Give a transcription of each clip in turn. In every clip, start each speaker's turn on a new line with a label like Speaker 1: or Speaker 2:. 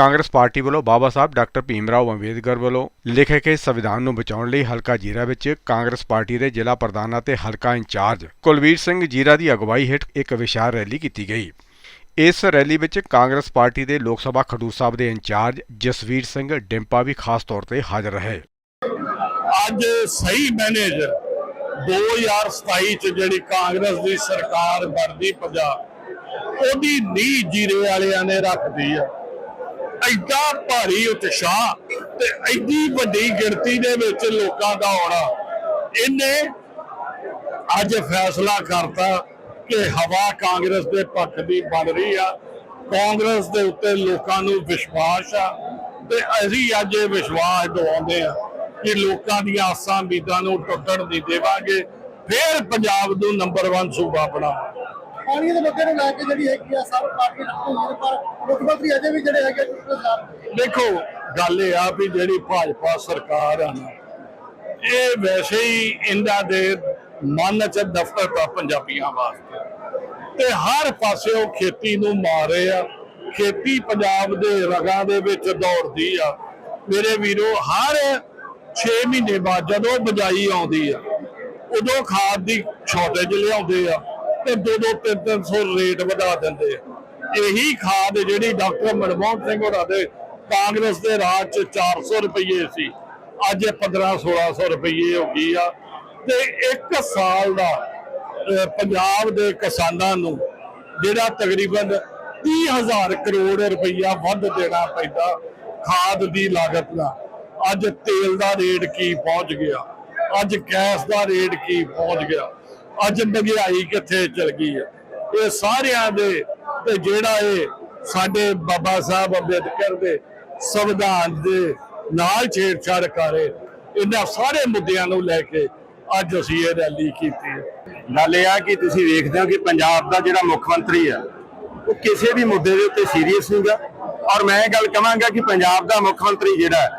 Speaker 1: Congress party ਵੱਲੋਂ ਬਾਬਾ ਸਾਹਿਬ doctor Bhimrao Ambedkar ਵੱਲੋਂ ਲਿਖੇ ਗਏ ਸੰਵਿਧਾਨ ਨੂੰ ਬਚਾਉਣ ਲਈ ਹਲਕਾ ਜੀਰਾ ਵਿੱਚ ਕਾਂਗਰਸ ਪਾਰਟੀ ਦੇ ਜ਼ਿਲ੍ਹਾ ਪ੍ਰਧਾਨ ਅਤੇ ਹਲਕਾ ਇੰਚਾਰਜ ਕੁਲਵੀਰ ਸਿੰਘ ਜੀਰਾ ਦੀ ਅਗਵਾਈ ਹੇਠ ਇੱਕ ਵਿਸ਼ਾਲ ਰੈਲੀ ਕੀਤੀ ਗਈ। ਇਸ ਰੈਲੀ ਵਿੱਚ ਕਾਂਗਰਸ ਪਾਰਟੀ ਦੇ ਲੋਕ ਸਭਾ ਖਡੂਰ ਸਾਹਿਬ ਦੇ ਇੰਚਾਰਜ ਜਸਵੀਰ ਸਿੰਘ ਡਿੰਪਾ ਵੀ ਖਾਸ ਤੌਰ ਤੇ ਹਾਜ਼ਰ ਰਹੇ।
Speaker 2: ਅੱਜ ਸਹੀ ਮੈਨੇ 2027 ਚ ਜਿਹੜੀ ਕਾਂਗਰਸ ਦੀ ਸਰਕਾਰ ਬਣਦੀ ਪੰਜਾਬ, ਉਹਦੀ ਨੀਂਹ ਜੀਰੇ ਵਾਲਿਆਂ ਨੇ ਰੱਖਦੀ ਆ। ਐਡਾ ਭਾਰੀ ਉਤਸ਼ਾਹ ਤੇ ਐਡੀ ਵੱਡੀ ਗਿਣਤੀ ਦੇ ਵਿੱਚ ਲੋਕਾਂ ਦਾ ਆਉਣਾ। ਇਹਨੇ ਅੱਜ ਫੈਸਲਾ ਕਰਤਾ ਕਿ ਹਵਾ ਕਾਂਗਰਸ ਦੇ ਪੱਖ ਦੀ ਬਣ ਰਹੀ ਆ। ਕਾਂਗਰਸ ਦੇ ਉੱਤੇ ਲੋਕਾਂ ਨੂੰ ਵਿਸ਼ਵਾਸ ਆ ਤੇ ਅਸੀਂ ਅੱਜ ਇਹ ਵਿਸ਼ਵਾਸ ਦਿਵਾਉਂਦੇ ਆ ਕਿ ਲੋਕਾਂ ਦੀਆਂ ਆਸਾਂ ਉਮੀਦਾਂ ਨੂੰ ਟੁੱਟਣ ਨਹੀਂ ਦੇਵਾਂਗੇ। ਫਿਰ ਪੰਜਾਬ ਨੂੰ ਨੰਬਰ 1 ਸੂਬਾ ਬਣਾਵਾਂਗੇ।
Speaker 3: ਪਾਣੀ ਦੇ ਮੁੱਦੇ ਨੂੰ ਲੈ ਕੇ ਜਿਹੜੀ ਹੈਗੀ ਆ ਸਭ ਪਾਰਟੀ ਨੂੰ ਪਰ ਮੁੱਖ ਮੰਤਰੀ ਅਜੇ ਵੀ ਜਿਹੜੇ ਹੈਗੇ
Speaker 2: ਦੇਖੋ, ਗੱਲ ਇਹ ਆ ਵੀ ਜਿਹੜੀ ਭਾਜਪਾ ਸਰਕਾਰ ਆ ਨਾ, ਇਹ ਵੈਸੇ ਹੀ ਇਹਨਾਂ ਦੇ ਮਨ ਚ ਦਫ਼ਤਰ ਦਾ ਪੰਜਾਬੀਆਂ ਵਾਸਤੇ ਤੇ ਹਰ ਪਾਸੇ ਉਹ ਖੇਤੀ ਨੂੰ ਮਾਰ ਰਹੇ ਆ, ਖੇਤੀ ਪੰਜਾਬ ਦੇ ਰਗਾਂ ਦੇ ਵਿੱਚ ਦੌੜਦੀ ਆ। ਮੇਰੇ ਵੀਰੋ, ਹਰ 6 ਮਹੀਨੇ ਬਾਅਦ ਜਦੋਂ ਬਜਾਈ ਆਉਂਦੀ ਆ, ਉਦੋਂ ਖਾਦ ਦੀ ਸ਼ਾਰਟੇਜ ਲਿਆਉਂਦੇ ਆ। ਤੇ ਦੋ ਦੋ ਤਿੰਨ ਤਿੰਨ ਸੌ ਰੇਟ ਵਧਾ ਦਿੰਦੇ ਆ। ਇਹੀ ਖਾਦ ਜਿਹੜੀ ਡਾਕਟਰ ਮਨਮੋਹਨ ਸਿੰਘ ਹੋਰਾਂ ਦੇ ਕਾਂਗਰਸ ਦੇ ਰਾਜ ਚ 400 ਰੁਪਏ ਸੀ। ਅੱਜ ਇਹ 15 1600 ਰੁਪਏ ਹੋ ਗਈ ਆ। ਤੇ ਇੱਕ ਸਾਲ ਦਾ ਪੰਜਾਬ ਦੇ ਕਿਸਾਨਾਂ ਨੂੰ ਜਿਹੜਾ ਤਕਰੀਬਨ 30000 ਕਰੋੜ ਰੁਪਈਆ ਵੱਧ ਦੇਣਾ ਪੈਂਦਾ ਖਾਦ ਦੀ ਲਾਗਤ ਨਾਲ ਅੱਜ ਤੇਲ ਦਾ ਰੇਟ ਕੀ ਪਹੁੰਚ ਗਿਆ? ਅੱਜ ਗੈਸ ਦਾ ਰੇਟ ਕੀ ਪਹੁੰਚ ਗਿਆ? ਅੱਜ ਮਹਿੰਗਾਈ ਕਿੱਥੇ ਚਲ ਗਈ ਹੈ। ਇਹ ਸਾਰਿਆਂ ਦੇ ਤੇ ਜਿਹੜਾ ਇਹ ਸਾਡੇ ਬਾਬਾ ਸਾਹਿਬ ਅੰਬੇਦਕਰ ਦੇ ਸੰਵਿਧਾਨ ਦੇ ਨਾਲ ਛੇੜਛਾੜ ਕਰੇ ਇਹਨਾਂ ਸਾਰੇ ਮੁੱਦਿਆਂ ਨੂੰ ਲੈ ਕੇ ਅੱਜ ਅਸੀਂ ਇਹ ਰੈਲੀ ਕੀਤੀ
Speaker 4: ਗੱਲ ਇਹ ਆ ਕਿ ਤੁਸੀਂ ਵੇਖਦੇ ਹੋ ਕਿ ਪੰਜਾਬ ਦਾ ਜਿਹੜਾ ਮੁੱਖ ਮੰਤਰੀ ਆ ਉਹ ਕਿਸੇ ਵੀ ਮੁੱਦੇ ਦੇ ਉੱਤੇ ਸੀਰੀਅਸ ਨਹੀਂਗਾ ਔਰ ਮੈਂ ਇਹ ਗੱਲ ਕਹਾਂਗਾ ਕਿ ਪੰਜਾਬ ਦਾ ਮੁੱਖ ਮੰਤਰੀ ਜਿਹੜਾ ਹੈ,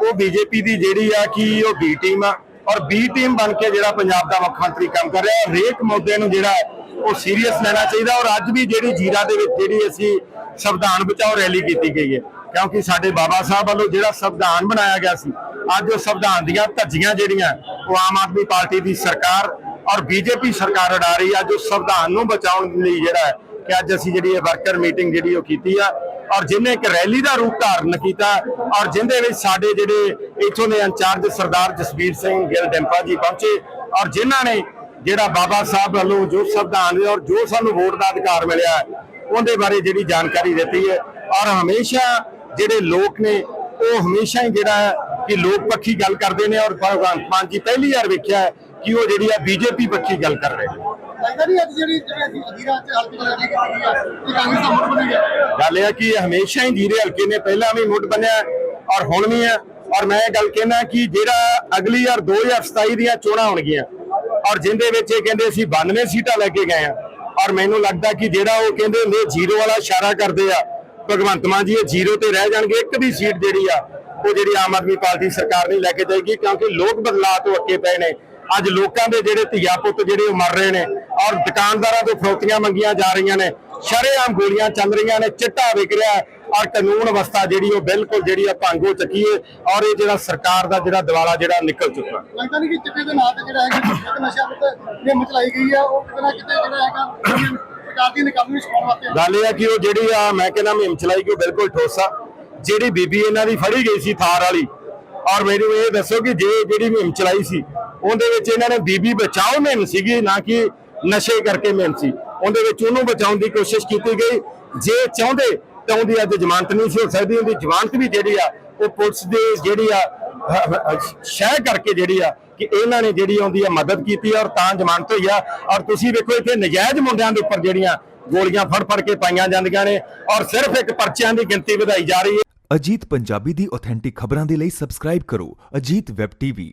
Speaker 4: ਉਹ ਬੀਜੇਪੀ ਦੀ ਜਿਹੜੀ ਆ ਕਿ ਉਹ ਬੀ ਟੀਮ ਆ ਔਰ ਬੀ ਟੀਮ ਬਣ ਕੇ ਜਿਹੜਾ ਪੰਜਾਬ ਦਾ ਮੁੱਖ ਮੰਤਰੀ ਕੰਮ ਕਰ ਰਿਹਾ ਹਰੇਕ ਮੁੱਦੇ ਨੂੰ ਜਿਹੜਾ ਉਹ ਸੀਰੀਅਸ ਲੈਣਾ ਚਾਹੀਦਾ ਔਰ ਅੱਜ ਵੀ ਜਿਹੜੀ ਜੀਰਾ ਦੇ ਵਿੱਚ ਜਿਹੜੀ ਅਸੀਂ ਸੰਵਿਧਾਨ ਬਚਾਓ ਰੈਲੀ ਕੀਤੀ ਗਈ ਹੈ, ਕਿਉਂਕਿ ਸਾਡੇ ਬਾਬਾ ਸਾਹਿਬ ਵੱਲੋਂ ਜਿਹੜਾ ਸੰਵਿਧਾਨ ਬਣਾਇਆ ਗਿਆ ਸੀ, ਅੱਜ ਉਹ ਸੰਵਿਧਾਨ ਦੀਆਂ ਧੱਜੀਆਂ ਜਿਹੜੀਆਂ, ਉਹ ਆਮ ਆਦਮੀ ਪਾਰਟੀ ਦੀ ਸਰਕਾਰ ਔਰ ਬੀਜੇਪੀ ਸਰਕਾਰ ਉਡਾ ਰਹੀ ਅੱਜ ਜੋ ਸੰਵਿਧਾਨ ਨੂੰ ਬਚਾਉਣ ਲਈ ਜਿਹੜਾ ਹੈ, ਕਿ ਅੱਜ ਅਸੀਂ ਜਿਹੜੀ ਇਹ ਵਰਕਰ ਮੀਟਿੰਗ ਜਿਹੜੀ ਉਹ ਕੀਤੀ ਆ ਔਰ ਜਿਹਨੇ ਇੱਕ ਰੈਲੀ ਦਾ ਰੂਪ ਧਾਰਨ ਕੀਤਾ, ਔਰ ਜਿੰਦੇ ਵਿੱਚ ਸਾਡੇ ਜਿਹੜੇ ਇੱਥੋਂ ਦੇ ਇੰਚਾਰਜ ਸਰਦਾਰ ਜਸਵੀਰ ਸਿੰਘ ਗਿੱਲ ਡੈਂਪਾ ਜੀ ਪਹੁੰਚੇ, ਔਰ ਜਿਨ੍ਹਾਂ ਨੇ ਜਿਹੜਾ ਬਾਬਾ ਸਾਹਿਬ ਵੱਲੋਂ ਜੋ ਸੰਵਿਧਾਨ ਔਰ ਜੋ ਸਾਨੂੰ ਵੋਟ ਦਾ ਅਧਿਕਾਰ ਮਿਲਿਆ, ਉਹਦੇ ਬਾਰੇ ਜਿਹੜੀ ਜਾਣਕਾਰੀ ਦਿੱਤੀ ਹੈ। ਔਰ ਹਮੇਸ਼ਾ ਜਿਹੜੇ ਲੋਕ ਨੇ, ਉਹ ਹਮੇਸ਼ਾ ਹੀ ਜਿਹੜਾ ਕਿ ਲੋਕ ਪੱਖੀ ਗੱਲ ਕਰਦੇ ਨੇ, ਔਰ ਭਗਵੰਤ ਮਾਨ ਜੀ ਪਹਿਲੀ ਵਾਰ ਵੇਖਿਆ ਹੈ ਕਿ ਉਹ ਜਿਹੜੀ ਆ ਬੀਜੇਪੀ ਪੱਖੀ ਗੱਲ ਕਰ ਰਹੇ ਨੇ?
Speaker 3: ਲੱਗਦਾ ਨਹੀਂ ਅੱਜ ਜਿਹੜੀ ਜਿਹੜੇ ਅਸੀਂ ਅਧੀਰਾ ਚ ਹਲਕੇ ਚ ਰੈਲੀ ਕੀਤੀ ਆ ਇਹ ਕਾਂਗਰਸ ਦਾ ਮੁੱਖ ਬਣੇਗਾ
Speaker 4: ਗੱਲ ਇਹ ਕਿ ਹਮੇਸ਼ਾ ਹੀ ਜੀਰੇ ਹਲਕੇ ਨੇ ਪਹਿਲਾਂ ਵੀ ਮੁੱਢ ਬਣਿਆ ਔਰ ਹੁਣ ਵੀ ਹੈ ਔਰ ਮੈਂ ਇਹ ਗੱਲ ਕਹਿਣਾ ਕਿ ਜਿਹੜਾ ਅਗਲੀ ਵਾਰ 2027 ਦੀਆਂ ਚੋਣਾਂ ਹੋਣਗੀਆਂ ਔਰ ਜਿੰਦੇ ਵਿੱਚ ਇਹ ਕਹਿੰਦੇ ਅਸੀਂ 92 ਸੀਟਾਂ ਲੈ ਕੇ ਗਏ ਆ ਔਰ ਮੈਨੂੰ ਲੱਗਦਾ ਕਿ ਜਿਹੜਾ ਉਹ ਕਹਿੰਦੇ ਹੁੰਦੇ ਜ਼ੀਰੋ ਵਾਲਾ ਇਸ਼ਾਰਾ ਕਰਦੇ ਆ ਭਗਵੰਤ ਮਾਨ ਜੀ ਇਹ ਜ਼ੀਰੋ ਤੇ ਰਹਿ ਜਾਣਗੇ ਇੱਕ ਵੀ ਸੀਟ ਜਿਹੜੀ ਆ ਉਹ ਜਿਹੜੀ ਆਮ ਆਦਮੀ ਪਾਰਟੀ ਸਰਕਾਰ ਨਹੀਂ ਲੈ ਕੇ ਜਾਏਗੀ ਕਿਉਂਕਿ ਲੋਕ ਬਦਲਾਅ ਤੋਂ ਅੱਕੇ ਪਏ ਨੇ। ਅੱਜ ਲੋਕਾਂ ਦੇ ਜਿਹੜੇ ਧੀਆ ਪੁੱਤ ਜਿਹੜੇ ਉਹ ਮਰ ਰਹੇ ਨੇ ਔਰ ਦੁਕਾਨਦਾਰਾਂ ਤੋਂ ਫਰੋਤੀਆਂ ਮੰਗੀਆਂ ਜਾ ਰਹੀਆਂ ਨੇ ਸ਼ਰੇਆਮ ਗੋਲੀਆਂ ਚੱਲ ਰਹੀਆਂ ਨੇ ਚਿੱਟਾ ਵਿਕ ਰਿਹਾ ਹੈ ਔਰ ਕਾਨੂੰਨ ਅਵਸਥਾ ਜਿਹੜੀ ਉਹ ਬਿਲਕੁਲ ਜਿਹੜੀ ਆ ਭੰਗ ਹੋ ਚੁੱਕੀ ਹੈ ਔਰ ਇਹ ਜਿਹੜਾ ਸਰਕਾਰ ਦਾ ਜਿਹੜਾ ਦਿਵਾਲਾ ਜਿਹੜਾ ਨਿਕਲ ਚੁੱਕਾ
Speaker 3: ਲੱਗਦਾ ਨਹੀਂ ਕਿ ਚਿੱਟੇ ਦੇ ਨਾਂ ਤੇ ਜਿਹੜਾ ਚਿੱਟੇ ਦੇ ਨਸ਼ਾ ਉੱਤੇ ਨਿਯਮ ਚਲਾਈ ਗਈ ਆ ਉਹ ਕਿਤੇ ਨਾ ਕਿਤੇ ਜਿਹੜਾ ਹੈਗਾ ਸਰਕਾਰ ਦੀ ਨਿਕਾਮੀ ਛੁਪਾਉਣ ਵਾਸਤੇ ਆ।
Speaker 4: ਗੱਲ ਇਹ ਆ ਕਿ ਉਹ ਜਿਹੜੀ ਆ ਮੈਂ ਕਹਿੰਦਾ ਮੁਹਿੰਮ ਚਲਾਈ ਕਿ ਉਹ ਬਿਲਕੁਲ ਠੋਸਾ ਜਿਹੜੀ ਬੀਬੀ ਇਹਨਾਂ ਦੀ ਫੜੀ ਗਈ ਸੀ ਥਾਰ ਵਾਲੀ ਔਰ ਮੈਨੂੰ ਇਹ ਦੱਸੋ ਕਿ ਜੇ ਜਿਹੜੀ ਮੁਹਿੰਮ ਚਲਾਈ ਸੀ ਉਹਦੇ ਵਿੱਚ ਇਹਨਾਂ ਨੇ ਬੀਬੀ ਬਚਾਓ ਮੁਹਿੰਮ ਸੀਗੀ, ਨਾ ਕਿ ਨਸ਼ੇ ਕਰਕੇ ਮੁਹਿੰਮ ਸੀ। ਉਹਦੇ ਵਿੱਚ ਉਹਨੂੰ ਬਚਾਉਣ ਦੀ ਕੋਸ਼ਿਸ਼ ਕੀਤੀ ਗਈ। ਜੇ ਚਾਹੁੰਦੇ ਤਾਂ ਉਹਦੀ ਅੱਜ ਜ਼ਮਾਨਤ ਨਹੀਂ ਸੀ ਹੋ ਸਕਦੀ। ਉਹਦੀ ਜ਼ਮਾਨਤ ਵੀ ਜਿਹੜੀ ਆ, ਉਹ ਪੁਲਿਸ ਦੀ ਜਿਹੜੀ ਆ ਸ਼ਹਿ ਕਰਕੇ ਜਿਹੜੀ ਆ, ਕਿ ਇਹਨਾਂ ਨੇ ਜਿਹੜੀ ਆਉਂਦੀ ਆ ਮਦਦ ਕੀਤੀ ਔਰ ਤਾਂ ਜ਼ਮਾਨਤ ਹੋਈ ਆ। ਔਰ ਤੁਸੀਂ ਵੇਖੋ ਇੱਥੇ ਨਜਾਇਜ਼ ਮੁੰਡਿਆਂ ਦੇ ਉੱਪਰ ਜਿਹੜੀਆਂ ਗੋਲੀਆਂ ਫੜ ਫੜ ਕੇ ਪਾਈਆਂ ਜਾਂਦੀਆਂ ਨੇ ਔਰ ਸਿਰਫ ਇੱਕ ਪਰਚਿਆਂ ਦੀ ਗਿਣਤੀ ਵਧਾਈ ਜਾ ਰਹੀ ਹੈ।
Speaker 5: ਅਜੀਤ ਪੰਜਾਬੀ ਦੀ ਆਥੈਂਟਿਕ ਖਬਰਾਂ ਦੇ ਲਈ ਸਬਸਕ੍ਰਾਈਬ ਕਰੋ। Ajit web TV